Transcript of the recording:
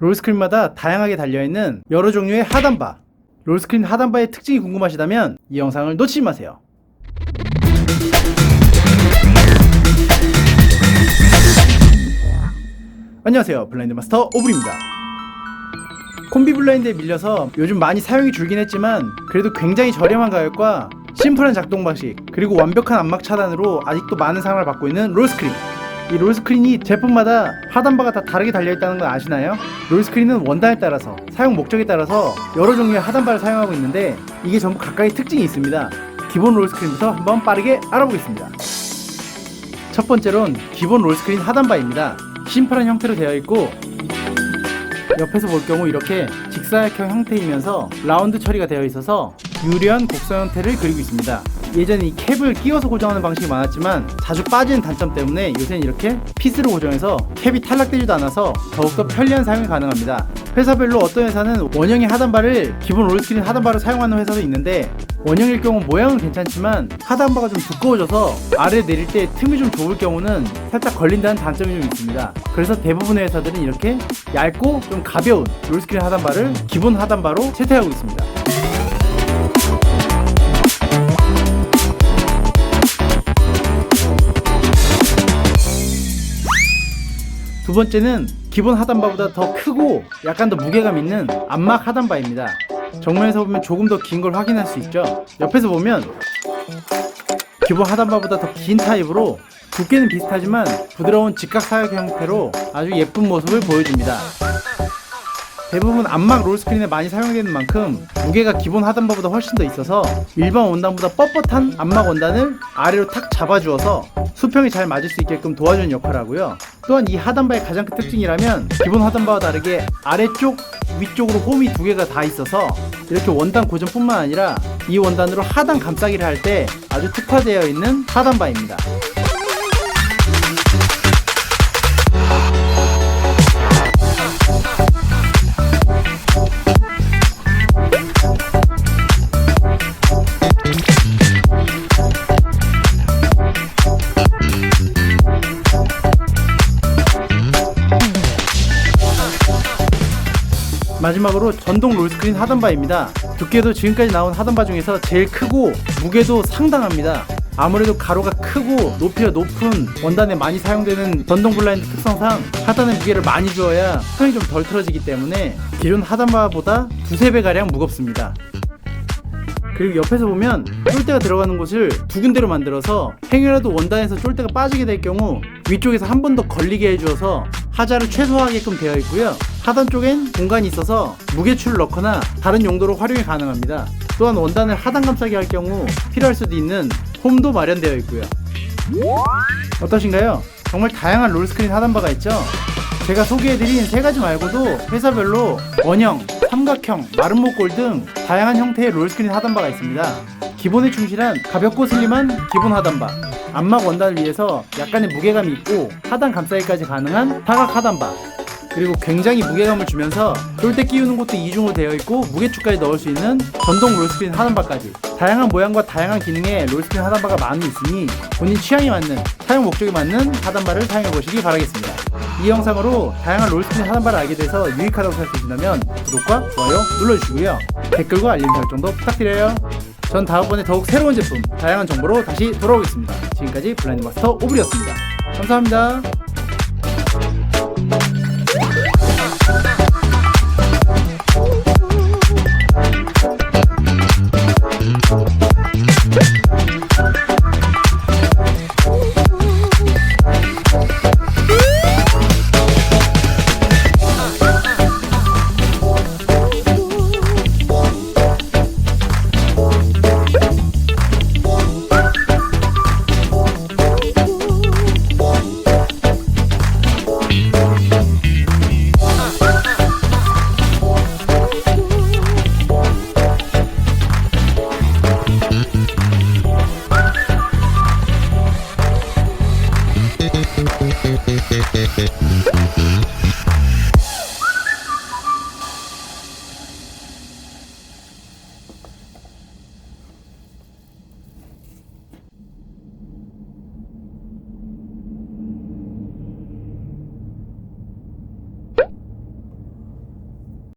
롤스크린마다 다양하게 달려있는 여러 종류의 하단바. 롤스크린 하단바의 특징이 궁금하시다면 이 영상을 놓치지 마세요. 안녕하세요. 블라인드 마스터 오블입니다. 콤비 블라인드에 밀려서 요즘 많이 사용이 줄긴 했지만 그래도 굉장히 저렴한 가격과 심플한 작동 방식 그리고 완벽한 안막 차단으로 아직도 많은 사랑을 받고 있는 롤스크린 이 롤스크린이 제품마다 하단바가 다 다르게 달려있다는 걸 아시나요? 롤스크린은 원단에 따라서 사용 목적에 따라서 여러 종류의 하단바를 사용하고 있는데 이게 전부 각각의 특징이 있습니다 기본 롤스크린부터 한번 빠르게 알아보겠습니다 첫 번째론 기본 롤스크린 하단바입니다 심플한 형태로 되어 있고 옆에서 볼 경우 이렇게 직사각형 형태이면서 라운드 처리가 되어 있어서 유리한 곡선 형태를 그리고 있습니다. 예전에 이 캡을 끼워서 고정하는 방식이 많았지만 자주 빠지는 단점 때문에 요새는 이렇게 핏으로 고정해서 캡이 탈락되지도 않아서 더욱더 편리한 사용이 가능합니다. 회사별로 어떤 회사는 원형의 하단바를 기본 롤스크린 하단바를 사용하는 회사도 있는데 원형일 경우 모양은 괜찮지만 하단바가 좀 두꺼워져서 아래 내릴 때 틈이 좀 좁을 경우는 살짝 걸린다는 단점이 좀 있습니다. 그래서 대부분의 회사들은 이렇게 얇고 좀 가벼운 롤스크린 하단바를 기본 하단바로 채택하고 있습니다. 두 번째는 기본 하단바보다 더 크고 약간 더 무게감 있는 안막 하단바입니다. 정면에서 보면 조금 더 긴 걸 확인할 수 있죠. 옆에서 보면 기본 하단바보다 더 긴 타입으로 두께는 비슷하지만 부드러운 직각 사각 형태로 아주 예쁜 모습을 보여줍니다. 대부분 안막 롤스크린에 많이 사용되는 만큼 무게가 기본 하단바보다 훨씬 더 있어서 일반 원단보다 뻣뻣한 안막 원단을 아래로 탁 잡아주어서 수평이 잘 맞을 수 있게끔 도와주는 역할을 하고요. 또한 이 하단바의 가장 큰 특징이라면 기본 하단바와 다르게 아래쪽, 위쪽으로 홈이 두 개가 다 있어서 이렇게 원단 고정뿐만 아니라 이 원단으로 하단 감싸기를 할 때 아주 특화되어 있는 하단바입니다. 마지막으로 전동 롤스크린 하단바입니다. 두께도 지금까지 나온 하단바 중에서 제일 크고 무게도 상당합니다. 아무래도 가로가 크고 높이가 높은 원단에 많이 사용되는 전동 블라인드 특성상 하단의 무게를 많이 주어야 손이 좀 덜 틀어지기 때문에 기존 하단바보다 두세 배 가량 무겁습니다. 그리고 옆에서 보면 쫄대가 들어가는 곳을 두 군데로 만들어서 행여라도 원단에서 쫄대가 빠지게 될 경우 위쪽에서 한 번 더 걸리게 해주어서 하자를 최소화하게끔 되어 있고요. 하단 쪽엔 공간이 있어서 무게추를 넣거나 다른 용도로 활용이 가능합니다. 또한 원단을 하단 감싸기 할 경우 필요할 수도 있는 홈도 마련되어 있고요. 어떠신가요? 정말 다양한 롤스크린 하단바가 있죠? 제가 소개해드린 세 가지 말고도 회사별로 원형, 삼각형, 목골 등 다양한 형태의 롤스크린 하단바가 있습니다. 기본에 충실한 가볍고 슬림한 기본 하단바, 안막 원단을 위해서 약간의 무게감이 있고 하단 감싸기까지 가능한 타각 하단바, 그리고 굉장히 무게감을 주면서 쫄대 끼우는 것도 이중으로 되어 있고 무게추까지 넣을 수 있는 전동 롤스크린 하단바까지 다양한 모양과 다양한 기능의 롤스크린 하단바가 많이 있으니 본인 취향에 맞는 사용 목적에 맞는 하단바를 사용해 보시기 바라겠습니다. 이 영상으로 다양한 롤스크린 하단바를 알게 돼서 유익하다고 생각되신다면 구독과 좋아요 눌러주시고요. 댓글과 알림 설정도 부탁드려요. 전 다음번에 더욱 새로운 제품, 다양한 정보로 다시 돌아오겠습니다. 지금까지 블라인드 마스터 오블이었습니다. 감사합니다.